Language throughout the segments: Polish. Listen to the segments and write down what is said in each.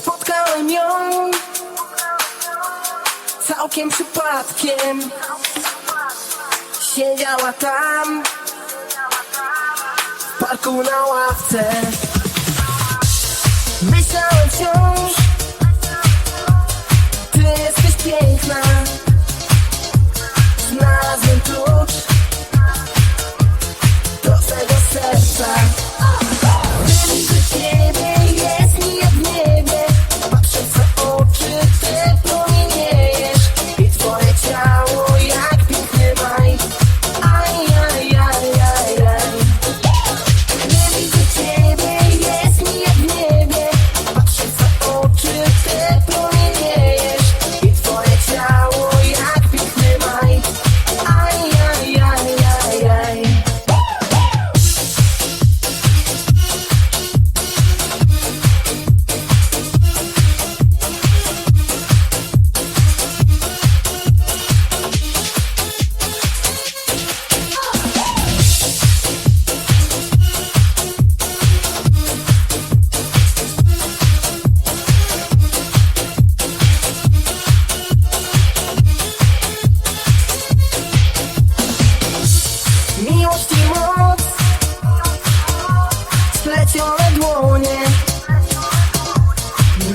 Spotkałem ją Całkiem przypadkiem. Siedziała tam W parku na ławce.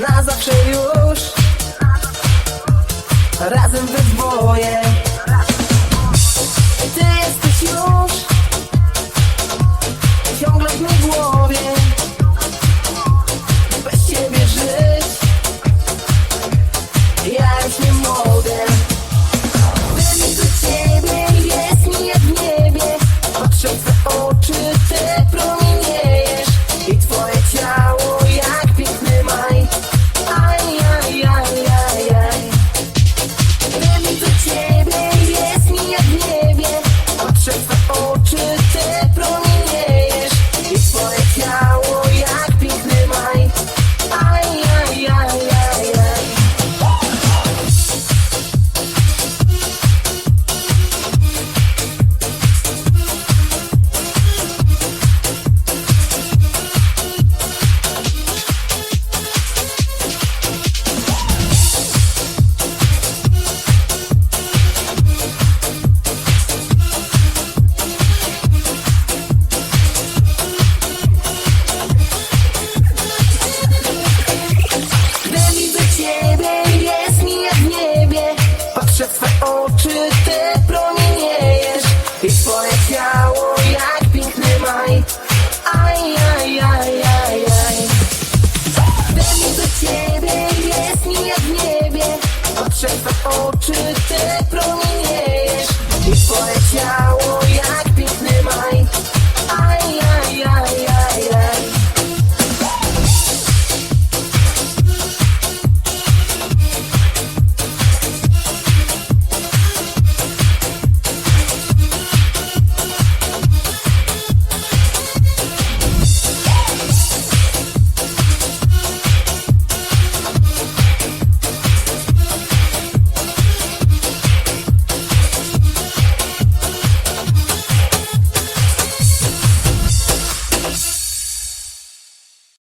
Na zawsze już. Razem we dwoje. Ty jesteś już. przez oczy te promienie